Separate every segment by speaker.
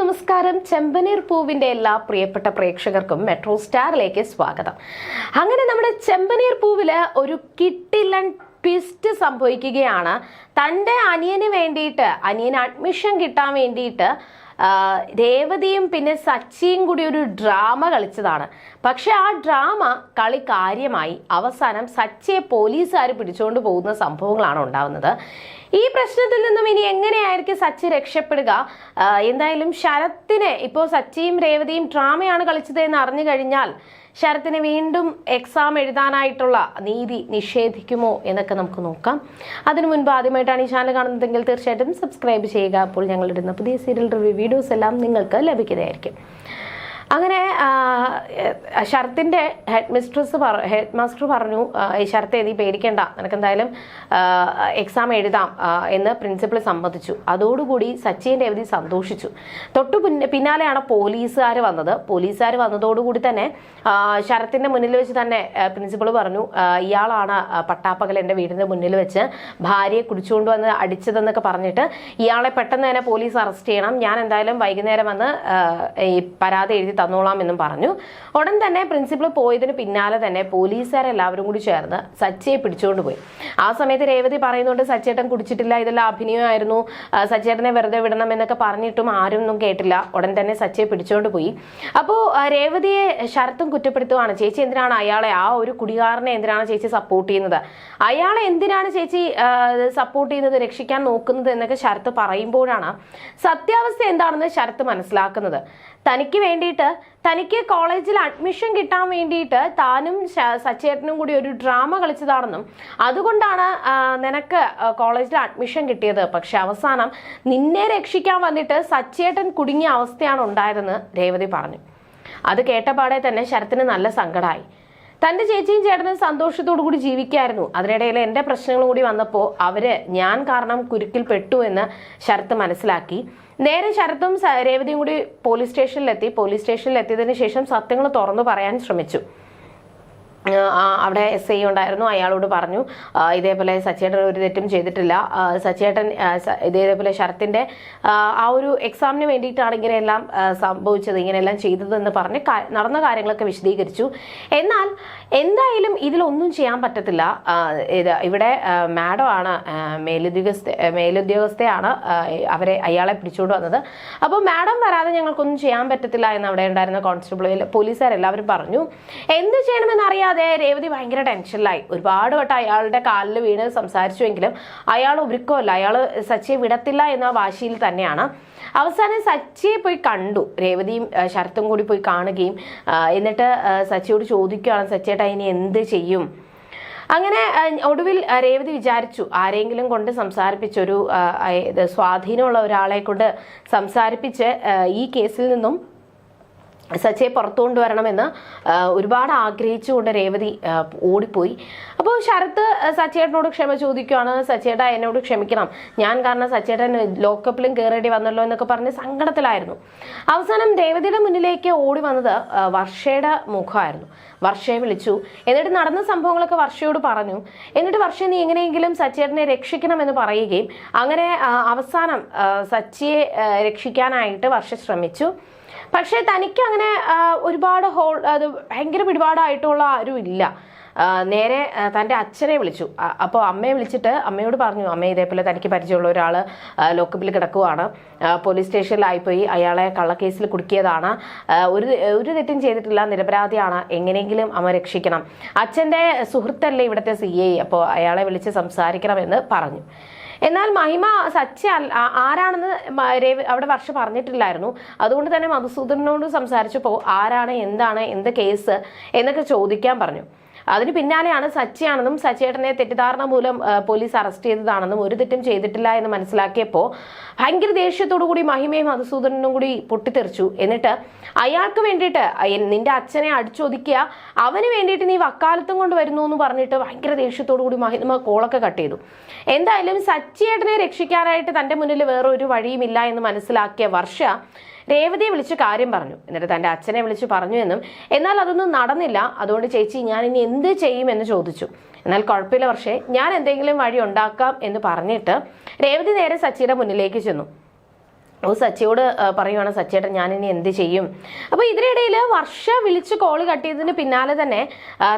Speaker 1: നമസ്കാരം. ചെമ്പനീർ പൂവിന്റെ എല്ലാ പ്രിയപ്പെട്ട പ്രേക്ഷകർക്കും മെട്രോ സ്റ്റാറിലേക്ക് സ്വാഗതം. അങ്ങനെ നമ്മുടെ ചെമ്പനീർ പൂവിൽ ഒരു കിട്ടില്ലൻ ട്വിസ്റ്റ് സംഭവിക്കുകയാണ്. തന്റെ അനിയന് വേണ്ടിയിട്ട് അനിയന് അഡ്മിഷൻ കിട്ടാൻ വേണ്ടിയിട്ട് രേവതിയും പിന്നെ സച്ചിയും കൂടി ഒരു ഡ്രാമ കളിച്ചതാണ്. പക്ഷെ ആ ഡ്രാമ കളി കാര്യമായി അവസാനം സച്ചിയെ പോലീസുകാർ പിടിച്ചുകൊണ്ട് പോകുന്ന സംഭവങ്ങളാണ് ഉണ്ടാവുന്നത്. ഈ പ്രശ്നത്തിൽ നിന്നും ഇനി എങ്ങനെയായിരിക്കും സച്ചി രക്ഷപ്പെടുക? എന്തായാലും ശരത്തിനെ ഇപ്പോൾ സച്ചിയും രേവതിയും ഡ്രാമയാണ് കളിച്ചത് എന്ന് അറിഞ്ഞു കഴിഞ്ഞാൽ ശരത്തിന് വീണ്ടും എക്സാം എഴുതാനായിട്ടുള്ള നീതി നിഷേധിക്കുമോ എന്നൊക്കെ നമുക്ക് നോക്കാം. അതിനു മുൻപ് ആദ്യമായിട്ടാണ് ഈ ചാനൽ കാണുന്നതെങ്കിൽ തീർച്ചയായിട്ടും സബ്സ്ക്രൈബ് ചെയ്യുക. അപ്പോൾ ഞങ്ങളിടുന്ന പുതിയ സീരിയൽ റിവ്യൂ വീഡിയോസ് എല്ലാം നിങ്ങൾക്ക് ലഭിക്കുന്നതായിരിക്കും. അങ്ങനെ ശരത്തിന്റെ ഹെഡ് മിസ്ട്രസ് പറ ഹെഡ് മാസ്റ്റർ പറഞ്ഞു ശരത്തെ നീ പേടിക്കേണ്ട. നിനക്കെന്തായാലും എക്സാം എഴുതാം എന്ന് പ്രിൻസിപ്പൾ സമ്മതിച്ചു. അതോടുകൂടി സച്ചിൻ രവതി സന്തോഷിച്ചു. തൊട്ടു പിന്നെ പിന്നാലെയാണ് പോലീസുകാർ വന്നത്. പോലീസുകാർ വന്നതോടുകൂടി തന്നെ ശരത്തിന്റെ മുന്നിൽ വെച്ച് തന്നെ പ്രിൻസിപ്പൾ പറഞ്ഞു ഇയാളാണ് പട്ടാപ്പകൽ എന്റെ വീടിന്റെ മുന്നിൽ വെച്ച് ഭാര്യയെ കുടിച്ചുകൊണ്ട് വന്ന് അടിച്ചതെന്നൊക്കെ പറഞ്ഞിട്ട് ഇയാളെ പെട്ടെന്ന് തന്നെ പോലീസ് അറസ്റ്റ് ചെയ്യണം. ഞാൻ എന്തായാലും വൈകുന്നേരം വന്ന് ഈ പരാതി എഴുതി തന്നോളാം എന്നും പറഞ്ഞു. ഉടൻ തന്നെ പ്രിൻസിപ്പൾ പോയതിന് പിന്നാലെ തന്നെ പോലീസുകാരെല്ലാവരും കൂടി ചേർന്ന് സച്ചിയെ പിടിച്ചുകൊണ്ട് പോയി. ആ സമയത്ത് രേവതി പറയുന്നുണ്ട് സച്ചേട്ടൻ കുടിച്ചിട്ടില്ല ഇതെല്ലാം അഭിനയമായിരുന്നു. സച്ചേട്ടനെ വെറുതെ വിടണം എന്നൊക്കെ പറഞ്ഞിട്ടും ആരും ഒന്നും കേട്ടില്ല. ഉടൻ തന്നെ സച്ചിയെ പിടിച്ചുകൊണ്ട് പോയി. അപ്പോൾ രേവതിയെ ശരത്തും കുറ്റപ്പെടുത്തുവാണ്. ചേച്ചി എന്തിനാണ് അയാളെ ആ ഒരു കുടികാരനെ എന്തിനാണ് ചേച്ചി സപ്പോർട്ട് ചെയ്യുന്നത്? അയാളെ എന്തിനാണ് ചേച്ചി സപ്പോർട്ട് ചെയ്യുന്നത് രക്ഷിക്കാൻ നോക്കുന്നത് എന്നൊക്കെ ശരത്ത് പറയുമ്പോഴാണ് സത്യാവസ്ഥ എന്താണെന്ന് ശരത്ത് മനസ്സിലാക്കുന്നത്. തനിക്ക് വേണ്ടിയിട്ട് തനിക്ക് കോളേജിൽ അഡ്മിഷൻ കിട്ടാൻ വേണ്ടിയിട്ട് താനും സച്ചേട്ടനും കൂടി ഒരു ഡ്രാമ കളിച്ചതാണെന്നും അതുകൊണ്ടാണ് നിനക്ക് കോളേജിൽ അഡ്മിഷൻ കിട്ടിയത്. പക്ഷെ അവസാനം നിന്നെ രക്ഷിക്കാൻ വന്നിട്ട് സച്ചേട്ടൻ കുടുങ്ങിയ അവസ്ഥയാണ് ഉണ്ടായതെന്ന് രേവതി പറഞ്ഞു. അത് കേട്ടപാടെ തന്നെ ശരത്തിന് നല്ല സങ്കടമായി തന്റെ ചേച്ചിയും ചേട്ടനും സന്തോഷത്തോടു കൂടി ജീവിക്കായിരുന്നു. അതിനിടയിൽ എന്റെ പ്രശ്നങ്ങളും കൂടി വന്നപ്പോൾ അവർ ഞാൻ കാരണം കുരുക്കിൽ പെട്ടു എന്ന് ശരത്ത് മനസ്സിലാക്കി. നേരെ ശരത്തും രേവതിയും കൂടി പോലീസ് സ്റ്റേഷനിലെത്തി. പോലീസ് സ്റ്റേഷനിൽ എത്തിയതിനു ശേഷം സത്യങ്ങൾ തുറന്നു പറയാൻ ശ്രമിച്ചു. അവിടെ എസ് ഐ ഉണ്ടായിരുന്നു. അയാളോട് പറഞ്ഞു ഇതേപോലെ സച്ചേട്ടൻ ഒരു തെറ്റും ചെയ്തിട്ടില്ല. സച്ചേട്ടൻ ഇതേപോലെ ശരത്തിന്റെ ആ, ഒരു എക്സാമിന് വേണ്ടിയിട്ടാണ് ഇങ്ങനെയെല്ലാം സംഭവിച്ചത് ഇങ്ങനെയെല്ലാം ചെയ്തതെന്ന് പറഞ്ഞ് നടന്ന കാര്യങ്ങളൊക്കെ വിശദീകരിച്ചു. എന്നാൽ എന്തായാലും ഇതിലൊന്നും ചെയ്യാൻ പറ്റത്തില്ല. ഇത് ഇവിടെ മാഡം ആണ് മേലുദ്യോഗസ്ഥ മേലുദ്യോഗസ്ഥയാണ് അവരെ അയാളെ പിടിച്ചുകൊണ്ട് വന്നത്. അപ്പോൾ മാഡം വരാതെ ഞങ്ങൾക്കൊന്നും ചെയ്യാൻ പറ്റത്തില്ല എന്ന് അവിടെ ഉണ്ടായിരുന്ന കോൺസ്റ്റബിൾ പോലീസുകാരെല്ലാവരും പറഞ്ഞു. എന്ത് ചെയ്യണമെന്ന് അറിയാതെ രേവതി ഭയങ്കര ടെൻഷനിലായി. ഒരുപാട് വട്ടം അയാളുടെ കാലിൽ വീണ് സംസാരിച്ചുവെങ്കിലും അയാൾ ഉരുക്കമല്ല അയാൾ സച്ചിയെ വിടത്തില്ല എന്ന വാശിയിൽ തന്നെയാണ്. അവസാനം സച്ചിയെ പോയി കണ്ടു. രേവതിയും ശരത്തും കൂടി പോയി കാണുകയും എന്നിട്ട് സച്ചിയോട് ചോദിക്കുകയാണ് സച്ചിയേട്ടാ ഇനി എന്ത് ചെയ്യും? അങ്ങനെ ഒടുവിൽ രേവതി വിചാരിച്ചു ആരെങ്കിലും കൊണ്ട് സംസാരിപ്പിച്ചൊരു സ്വാധീനമുള്ള ഒരാളെ കൊണ്ട് സംസാരിപ്പിച്ച് ഈ കേസിൽ നിന്നും സച്ചയെ പുറത്തു കൊണ്ടുവരണമെന്ന് ഒരുപാട് ആഗ്രഹിച്ചുകൊണ്ട് രേവതി ഓടിപ്പോയി. അപ്പോൾ ശരത്ത് സച്ചേട്ടനോട് ക്ഷമ ചോദിക്കുവാണ്. സച്ചേട്ട എന്നോട് ക്ഷമിക്കണം. ഞാൻ കാരണം സച്ചേട്ടൻ ലോക്കപ്പിലും കയറേണ്ടി വന്നല്ലോ എന്നൊക്കെ പറഞ്ഞ് സങ്കടത്തിലായിരുന്നു. അവസാനം രേവതിയുടെ മുന്നിലേക്ക് ഓടി വന്നത് വർഷയുടെ മുഖമായിരുന്നു. വർഷയെ വിളിച്ചു. എന്നിട്ട് നടന്ന സംഭവങ്ങളൊക്കെ വർഷയോട് പറഞ്ഞു. എന്നിട്ട് വർഷ നീ എങ്ങനെയെങ്കിലും സച്ചേട്ടനെ രക്ഷിക്കണമെന്ന് പറയുകയും അങ്ങനെ അവസാനം സച്ചിയെ രക്ഷിക്കാനായിട്ട് വർഷ ശ്രമിച്ചു. പക്ഷേ തനിക്ക് അങ്ങനെ ഒരുപാട് ഹോൾ അത് ഭയങ്കര പിടിപാടായിട്ടുള്ള ആരും ഇല്ല നേരെ തന്റെ അച്ഛനെ വിളിച്ചു. അപ്പോൾ അമ്മയെ വിളിച്ചിട്ട് അമ്മയോട് പറഞ്ഞു അമ്മ ഇതേപോലെ തനിക്ക് പരിചയമുള്ള ഒരാൾ ലോക്കപ്പിൽ കിടക്കുവാണ്. പോലീസ് സ്റ്റേഷനിലായിപ്പോയി. അയാളെ കള്ളക്കേസിൽ കുടുക്കിയതാണ്. ഒരു ഒരു തെറ്റും ചെയ്തിട്ടില്ല. നിരപരാധിയാണ്. എങ്ങനെയെങ്കിലും അമ്മ രക്ഷിക്കണം. അച്ഛന്റെ സുഹൃത്തല്ലേ ഇവിടുത്തെ സി ഐ. അപ്പോൾ അയാളെ വിളിച്ച് സംസാരിക്കണമെന്ന് പറഞ്ഞു. എന്നാൽ മഹിമ ആ- ആരാണെന്ന് അവിടെ വർഷ പറഞ്ഞിട്ടില്ലായിരുന്നു. അതുകൊണ്ട് തന്നെ മധുസൂദനോട് സംസാരിച്ചപ്പോൾ ആരാണ് എന്താണ് എന്ത് കേസ് എന്നൊക്കെ ചോദിക്കാൻ പറഞ്ഞു. അതിന് പിന്നാലെയാണ് സച്ചിയാണെന്നും സച്ചേട്ടനെ തെറ്റിദ്ധാരണ മൂലം പോലീസ് അറസ്റ്റ് ചെയ്തതാണെന്നും ഒരു തെറ്റും ചെയ്തിട്ടില്ല എന്ന് മനസ്സിലാക്കിയപ്പോൾ ഭയങ്കര ദേഷ്യത്തോടു കൂടി മഹിമയും മധുസൂദനനും കൂടി പൊട്ടിത്തെറിച്ചു. എന്നിട്ട് അയാൾക്ക് വേണ്ടിയിട്ട് നിന്റെ അച്ഛനെ അടിച്ചൊതുക്കിയ അവന് വേണ്ടിയിട്ട് നീ വക്കാലത്തും കൊണ്ട് വരുന്നു എന്ന് പറഞ്ഞിട്ട് ഭയങ്കര ദേഷ്യത്തോടു കൂടി മഹിമ കോളൊക്കെ കട്ട് ചെയ്തു. എന്തായാലും സച്ചിയേട്ടനെ രക്ഷിക്കാനായിട്ട് തന്റെ മുന്നിൽ വേറൊരു വഴിയുമില്ല എന്ന് മനസ്സിലാക്കിയ വർഷ രേവതിയെ വിളിച്ച് കാര്യം പറഞ്ഞു. എന്നിട്ട് തന്റെ അച്ഛനെ വിളിച്ച് പറഞ്ഞു എന്നും എന്നാൽ അതൊന്നും നടന്നില്ല. അതുകൊണ്ട് ചേച്ചി ഞാൻ ഇനി എന്ത് ചെയ്യുമെന്ന് ചോദിച്ചു. എന്നാൽ കുഴപ്പമില്ല പക്ഷേ ഞാൻ എന്തെങ്കിലും വഴി ഉണ്ടാക്കാം എന്ന് പറഞ്ഞിട്ട് രേവതി നേരെ സച്ചിയുടെ മുന്നിലേക്ക് ചെന്നു. അപ്പോൾ സച്ചിയോട് പറയുവാണ് സച്ചിയേട്ടൻ ഞാനിനി എന്ത് ചെയ്യും? അപ്പോൾ ഇതിനിടയിൽ വർഷ വിളിച്ച് കോൾ കട്ടിയതിന് പിന്നാലെ തന്നെ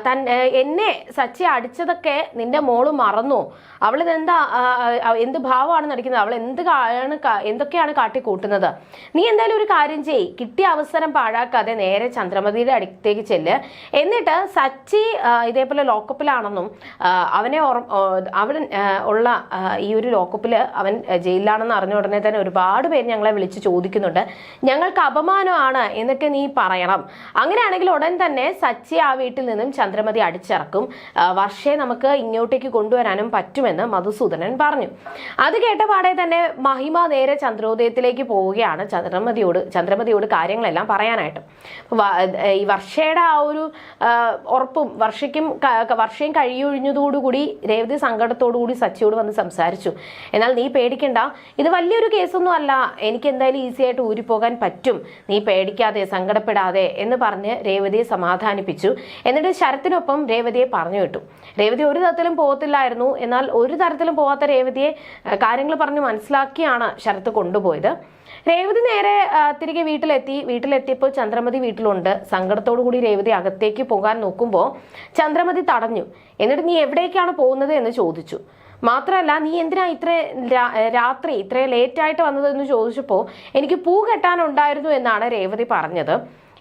Speaker 1: തൻ എന്നെ സച്ചി അടിച്ചതൊക്കെ നിന്റെ മോൾ മറന്നു. അവളിതെന്താ ആ, ആ, എന്ത് ഭാവമാണ് നടിക്കുന്നത്? അവൾ എന്ത് ആണ് എന്തൊക്കെയാണ് കാട്ടിക്കൂട്ടുന്നത്? നീ എന്തായാലും ഒരു കാര്യം ചെയ് കിട്ടിയ അവസരം പാഴാക്കാതെ നേരെ ചന്ദ്രമതിയുടെ അടുത്തേക്ക് ചെല്ല്. എന്നിട്ട് സച്ചി ഇതേപോലെ ലോക്കപ്പിലാണെന്നും അവനെ അവൻ ഉള്ള ഈ ഒരു ലോക്കപ്പിൽ അവൻ ജയിലിലാണെന്ന് അറിഞ്ഞ ഉടനെ തന്നെ ഒരുപാട് പേര് ഞങ്ങളെ വിളിച്ച് ചോദിക്കുന്നുണ്ട്. ഞങ്ങൾക്ക് അപമാനമാണ് എന്നൊക്കെ നീ പറയണം. അങ്ങനെയാണെങ്കിൽ ഉടൻ തന്നെ സച്ചി ആ വീട്ടിൽ നിന്നും ചന്ദ്രമതി അടിച്ചിറക്കും. വർഷേ നമുക്ക് ഇങ്ങോട്ടേക്ക് കൊണ്ടുവരാനും പറ്റുമെന്ന് മധുസൂദനൻ പറഞ്ഞു. അത് കേട്ട പാടെ തന്നെ മഹിമ നേരെ ചന്ദ്രോദയത്തിലേക്ക് പോവുകയാണ് ചന്ദ്രമതിയോട് ചന്ദ്രമതിയോട് കാര്യങ്ങളെല്ലാം പറയാനായിട്ട്. ഈ വർഷയുടെ ആ ഒരു ഉറപ്പും വർഷയ്ക്കും വർഷയും കഴിയൊഴിഞ്ഞതോടുകൂടി രേവതി സങ്കടത്തോടുകൂടി സച്ചിയോട് വന്ന് സംസാരിച്ചു. എന്നാൽ നീ പേടിക്കണ്ട. ഇത് വലിയൊരു കേസൊന്നും അല്ല. എനിക്ക് എന്തായാലും ഈസി ആയിട്ട് ഊരിപ്പോകാൻ പറ്റും. നീ പേടിക്കാതെ സങ്കടപ്പെടാതെ എന്ന് പറഞ്ഞ് രേവതിയെ സമാധാനിപ്പിച്ചു. എന്നിട്ട് ശരത്തിനൊപ്പം രേവതിയെ പറഞ്ഞു വിട്ടു. രേവതി ഒരു തരത്തിലും പോകത്തില്ലായിരുന്നു. എന്നാൽ ഒരു തരത്തിലും പോകാത്ത രേവതിയെ കാര്യങ്ങൾ പറഞ്ഞ് മനസ്സിലാക്കിയാണ് ശരത്ത് കൊണ്ടുപോയത്. രേവതി നേരെ തിരികെ വീട്ടിലെത്തി. വീട്ടിലെത്തിയപ്പോൾ ചന്ദ്രമതി വീട്ടിലുണ്ട്. സങ്കടത്തോടു കൂടി രേവതി അകത്തേക്ക് പോകാൻ നോക്കുമ്പോൾ ചന്ദ്രമതി തടഞ്ഞു. എന്നിട്ട് നീ എവിടേക്കാണ് പോകുന്നത് എന്ന് ചോദിച്ചു. മാത്രമല്ല നീ എന്തിനാ ഇത്ര രാത്രി ഇത്ര ലേറ്റ് ആയിട്ട് വന്നത് എന്ന് ചോദിച്ചപ്പോൾ എനിക്ക് പൂ കെട്ടാനുണ്ടായിരുന്നു എന്നാണ് രേവതി പറഞ്ഞത്.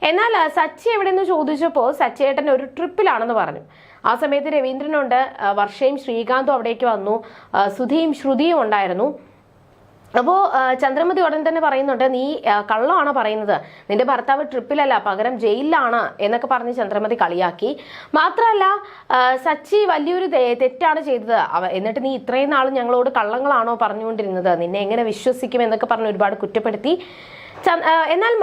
Speaker 1: എന്നാൽ സച്ചി എവിടെയെന്ന് ചോദിച്ചപ്പോൾ സച്ചേട്ടൻ ഒരു ട്രിപ്പിലാണെന്ന് പറഞ്ഞു. ആ സമയത്ത് രവീന്ദ്രനുണ്ട് വർഷയും ശ്രീകാന്തും അവിടേക്ക് വന്നു സുധിയും ശ്രുതിയും ഉണ്ടായിരുന്നു. അപ്പോൾ ചന്ദ്രമതി ഉടൻ തന്നെ പറയുന്നുണ്ട് നീ കള്ളമാണ് പറയുന്നത്? നിന്റെ ഭർത്താവ് ട്രിപ്പിലല്ല പകരം ജയിലിലാണ് എന്നൊക്കെ പറഞ്ഞ് ചന്ദ്രമതി കളിയാക്കി. മാത്രമല്ല സച്ചി വലിയൊരു തെറ്റാണ് ചെയ്തത്. എന്നിട്ട് നീ ഇത്രയും നാളും ഞങ്ങളോട് കള്ളങ്ങളാണോ പറഞ്ഞുകൊണ്ടിരുന്നത്? നിന്നെ എങ്ങനെ വിശ്വസിക്കും എന്നൊക്കെ പറഞ്ഞ് ഒരുപാട് കുറ്റപ്പെടുത്തി. എന്നാൽ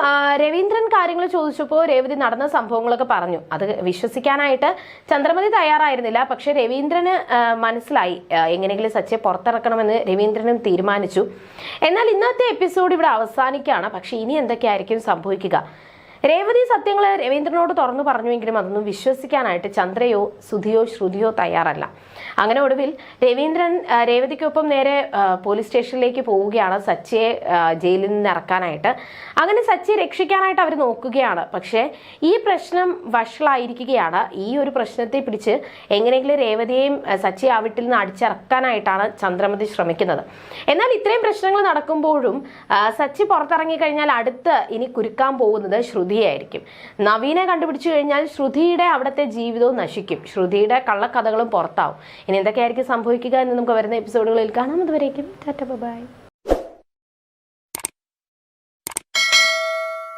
Speaker 1: രവീന്ദ്രൻ കാര്യങ്ങൾ ചോദിച്ചപ്പോൾ രേവതി നടന്ന സംഭവങ്ങളൊക്കെ പറഞ്ഞു. അത് വിശ്വസിക്കാനായിട്ട് ചന്ദ്രമതി തയ്യാറായിരുന്നില്ല. പക്ഷെ രവീന്ദ്രന് മനസ്സിലായി എങ്ങനെയെങ്കിലും സച്ചെ പുറത്തിറക്കണമെന്ന് രവീന്ദ്രനും തീരുമാനിച്ചു. എന്നാൽ ഇന്നത്തെ എപ്പിസോഡ് ഇവിടെ അവസാനിക്കുകയാണ്. പക്ഷെ ഇനി എന്തൊക്കെയായിരിക്കും സംഭവിക്കുക? രേവതി സത്യങ്ങൾ രവീന്ദ്രനോട് തുറന്നു പറഞ്ഞുവെങ്കിലും അതൊന്നും വിശ്വസിക്കാനായിട്ട് ചന്ദ്രയോ സുധിയോ ശ്രുതിയോ തയ്യാറല്ല. അങ്ങനെ ഒടുവിൽ രവീന്ദ്രൻ രേവതിക്കൊപ്പം നേരെ പോലീസ് സ്റ്റേഷനിലേക്ക് പോവുകയാണ് സച്ചിയെ ജയിലിൽ നിന്ന് ഇറക്കാനായിട്ട്. അങ്ങനെ സച്ചിയെ രക്ഷിക്കാനായിട്ട് അവർ നോക്കുകയാണ്. പക്ഷേ ഈ പ്രശ്നം വഷളായിരിക്കുകയാണ്. ഈ ഒരു പ്രശ്നത്തെ പിടിച്ച് എങ്ങനെയെങ്കിലും രേവതിയെയും സച്ചി ആ വീട്ടിൽ നിന്ന് അടിച്ചിറക്കാനായിട്ടാണ് ചന്ദ്രമതി ശ്രമിക്കുന്നത്. എന്നാൽ ഇത്രയും പ്രശ്നങ്ങൾ നടക്കുമ്പോഴും സച്ചി പുറത്തിറങ്ങി കഴിഞ്ഞാൽ അടുത്ത് ഇനി കുരുക്കാൻ പോകുന്നത് ശ്രുതിയായിരിക്കും നവീനെ കണ്ടുപിടിച്ചു കഴിഞ്ഞാൽ ശ്രുതിയുടെ അവിടുത്തെ ജീവിതവും നശിക്കും. ശ്രുതിയുടെ കള്ളക്കഥകളും പുറത്താവും. ഇനി എന്തൊക്കെയായിരിക്കും സംഭവിക്കുക എന്ന് നമുക്ക് വരുന്ന എപ്പിസോഡുകളിൽ കാണാം. അതുവരേക്കും ടാറ്റ ബൈ.